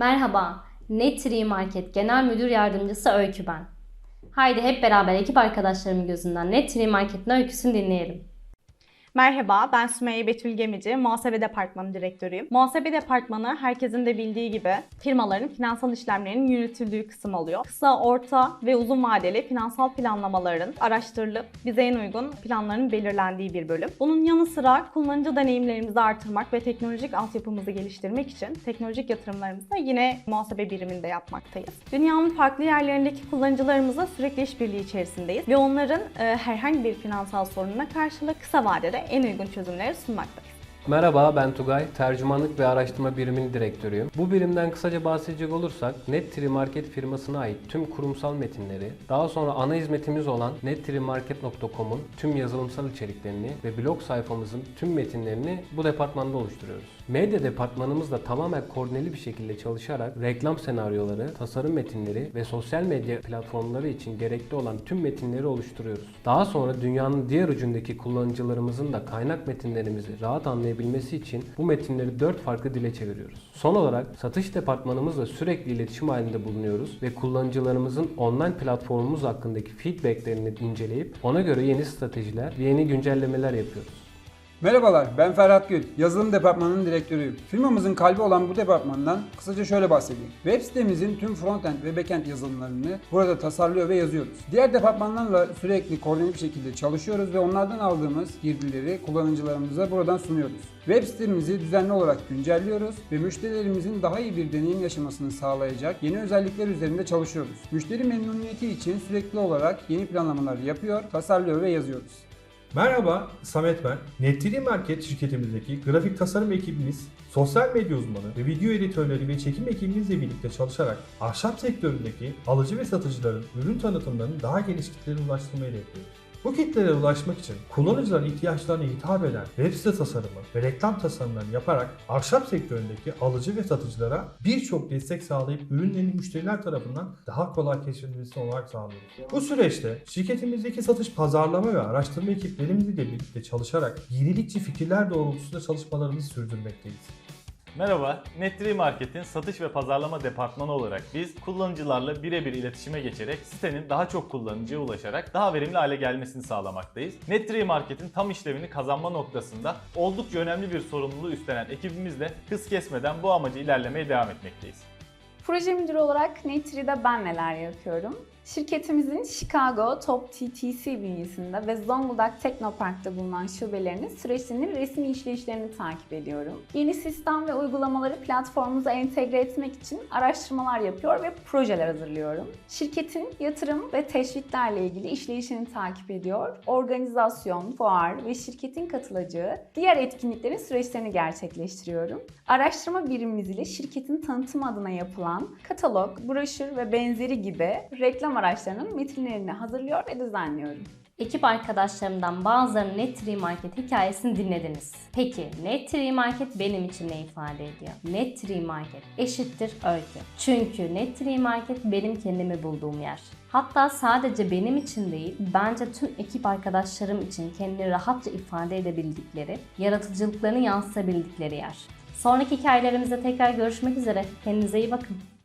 Merhaba, Net3 Market Genel Müdür Yardımcısı Öykü ben. Haydi hep beraber ekip arkadaşlarımın gözünden Net3 Market'in öyküsünü dinleyelim. Merhaba, ben Sümeyye Betül Gemici, Muhasebe Departmanı Direktörüyüm. Muhasebe Departmanı herkesin de bildiği gibi firmaların finansal işlemlerinin yürütüldüğü kısım oluyor. Kısa, orta ve uzun vadeli finansal planlamaların araştırılıp bize en uygun planların belirlendiği bir bölüm. Bunun yanı sıra kullanıcı deneyimlerimizi artırmak ve teknolojik altyapımızı geliştirmek için teknolojik yatırımlarımızı da yine muhasebe biriminde yapmaktayız. Dünyanın farklı yerlerindeki kullanıcılarımızla sürekli işbirliği içerisindeyiz ve onların e, herhangi bir finansal sorununa karşılık kısa vadede en uygun çözümleri sunmaktayız. Merhaba ben Tugay, tercümanlık ve araştırma biriminin direktörüyüm. Bu birimden kısaca bahsedecek olursak Net3 Market firmasına ait tüm kurumsal metinleri, daha sonra ana hizmetimiz olan net3market.com'un tüm yazılımsal içeriklerini ve blog sayfamızın tüm metinlerini bu departmanda oluşturuyoruz. Medya departmanımız da tamamen koordineli bir şekilde çalışarak reklam senaryoları, tasarım metinleri ve sosyal medya platformları için gerekli olan tüm metinleri oluşturuyoruz. Daha sonra dünyanın diğer ucundaki kullanıcılarımızın da kaynak metinlerimizi rahat anlayabilmesi için bu metinleri 4 farklı dile çeviriyoruz. Son olarak satış departmanımızla sürekli iletişim halinde bulunuyoruz ve kullanıcılarımızın online platformumuz hakkındaki feedbacklerini inceleyip ona göre yeni stratejiler ve yeni güncellemeler yapıyoruz. Merhabalar, ben Ferhat Gül, yazılım departmanının direktörüyüm. Firmamızın kalbi olan bu departmandan kısaca şöyle bahsedeyim. Web sitemizin tüm frontend ve backend yazılımlarını burada tasarlıyor ve yazıyoruz. Diğer departmanlarla sürekli koordineli bir şekilde çalışıyoruz ve onlardan aldığımız girdileri kullanıcılarımıza buradan sunuyoruz. Web sitemizi düzenli olarak güncelliyoruz ve müşterilerimizin daha iyi bir deneyim yaşamasını sağlayacak yeni özellikler üzerinde çalışıyoruz. Müşteri memnuniyeti için sürekli olarak yeni planlamalar yapıyor, tasarlıyor ve yazıyoruz. Merhaba, Samet ben. Net3 Market şirketimizdeki grafik tasarım ekibimiz, sosyal medya uzmanı ve video editörleri ve çekim ekibimizle birlikte çalışarak ahşap sektöründeki alıcı ve satıcıların ürün tanıtımlarını daha geniş kitlelere ulaştırmayı hedefliyoruz. Bu kitlelere ulaşmak için kullanıcıların ihtiyaçlarına hitap eden web site tasarımı ve reklam tasarımlarını yaparak ahşap sektöründeki alıcı ve satıcılara birçok destek sağlayıp ürünlerin müşteriler tarafından daha kolay keşfedilmesi olarak sağlıyoruz. Bu süreçte şirketimizdeki satış pazarlama ve araştırma ekiplerimizle birlikte çalışarak yenilikçi fikirler doğrultusunda çalışmalarımızı sürdürmekteyiz. Merhaba, Net3 Market'in satış ve pazarlama departmanı olarak biz kullanıcılarla birebir iletişime geçerek sitenin daha çok kullanıcıya ulaşarak daha verimli hale gelmesini sağlamaktayız. Net3 Market'in tam işlevini kazanma noktasında oldukça önemli bir sorumluluğu üstlenen ekibimizle hız kesmeden bu amacı ilerlemeye devam etmekteyiz. Proje müdürü olarak Net3'de ben neler yapıyorum? Şirketimizin Chicago Top TTC bünyesinde ve Zonguldak Teknopark'ta bulunan şubelerinin süreçlerini ve resmi işleyişlerini takip ediyorum. Yeni sistem ve uygulamaları platformumuza entegre etmek için araştırmalar yapıyor ve projeler hazırlıyorum. Şirketin yatırım ve teşviklerle ilgili işleyişini takip ediyor. Organizasyon, fuar ve şirketin katılacağı diğer etkinliklerin süreçlerini gerçekleştiriyorum. Araştırma birimimiz ile şirketin tanıtım adına yapılan katalog, broşür ve benzeri gibi reklam araçlarının metinlerini hazırlıyor ve düzenliyorum. Ekip arkadaşlarımdan bazılarının Net3 Market hikayesini dinlediniz. Peki Net3 Market benim için ne ifade ediyor? Net3 Market eşittir öykü. Çünkü Net3 Market benim kendimi bulduğum yer. Hatta sadece benim için değil, bence tüm ekip arkadaşlarım için kendini rahatça ifade edebildikleri, yaratıcılıklarını yansıtabildikleri yer. Sonraki hikayelerimizde tekrar görüşmek üzere. Kendinize iyi bakın.